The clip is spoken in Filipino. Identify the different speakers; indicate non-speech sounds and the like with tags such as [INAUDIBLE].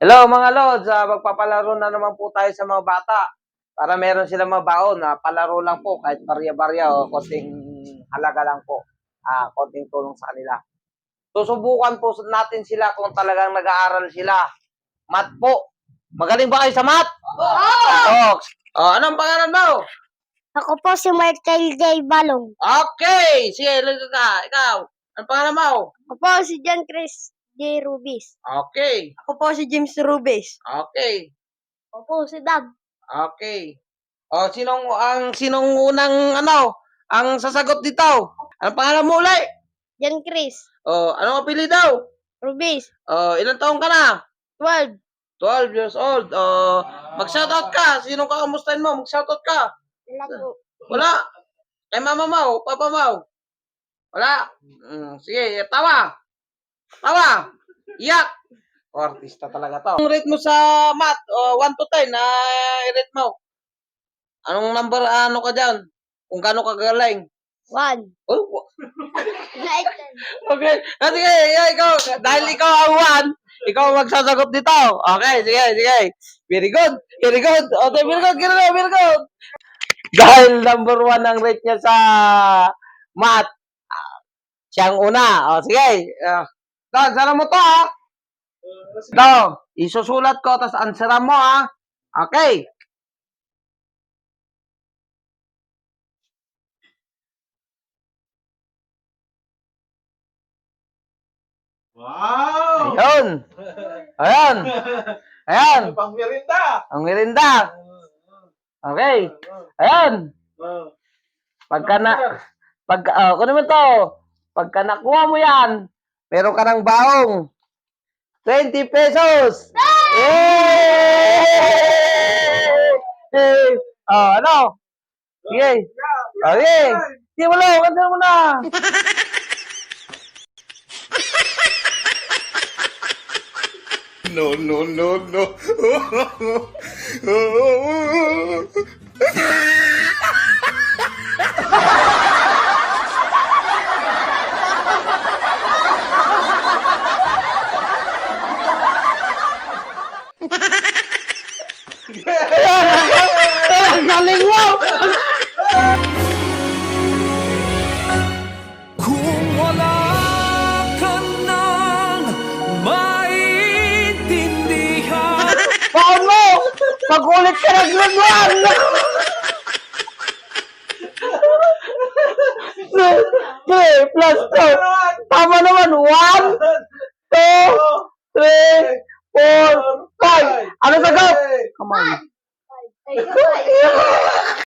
Speaker 1: Hello mga lods, Ah, magpapalaro na naman po tayo sa mga bata para meron silang mabaon na palaro lang po kahit barya-barya o konting halaga lang po. Ah, konting tulong sa kanila. Susubukan po natin sila kung talagang nag-aaral sila. Mat po. Magaling ba kayo sa mat? Oo. Oh, anong pangalan mo?
Speaker 2: Ako po si Martel J. Balong.
Speaker 1: Okay. Sige, laga ka. Ikaw. Anong pangalan mo?
Speaker 2: Ako po si John Chris J. Rubis.
Speaker 1: Okay.
Speaker 2: Ako po si James Rubis.
Speaker 1: Okay.
Speaker 2: Ako po si Dab.
Speaker 1: Okay. O, sinong, ang, sinong unang, ano, ang sasagot dito? Anong pangalan mo ulit?
Speaker 2: John Chris
Speaker 1: O, anong apili daw?
Speaker 2: Rubis.
Speaker 1: O, ilang taong ka na?
Speaker 2: 12.
Speaker 1: 12 years old. O, mag-shoutout ka. Sinong kakamustahin mo? Mag-shoutout ka.
Speaker 2: Wala po.
Speaker 1: Wala. Kay mama mo, papa mo. Wala. Mm, sige, tawa. Tawa. Iyak. O, artista talaga to. Ang rate mo sa math, o, 1 to 10, na i-rate mo. Anong number, ano ka dyan? Kung gaano ka galing.
Speaker 2: 1.
Speaker 1: Oh, [LAUGHS] okay. Ah, sige, ikaw. Dahil ikaw ang one, ikaw ang magsasagot dito. Okay, sige, sige. Very good. Very good. Okay, very good. Very good. Very good. Dahil number one ang rate niya sa math, siyang una. O, sige. Uh, answeran mo to, ha? Ito, isusulat ko, tapos answeran mo, ha? Okay.
Speaker 3: Wow!
Speaker 1: Ayun. Ayun. [LAUGHS] Ayan.
Speaker 3: Pang merinda!
Speaker 1: Ang merinda. Okay. Ayan. Pagka na, pag, uh, kunin mo to. Pagka nakuha mo yan, meron ka ng baong. 20 pesos. Yay! Yay! Oh, ano? Sige. Okay. Lang, kanta mo na.
Speaker 3: No, no, no, no. [LAUGHS]
Speaker 1: Yeah. [LAUGHS] Magulit ka lagwan! Three plus two. Tama naman. One, two, three, four, five. Ano sagot? Come on.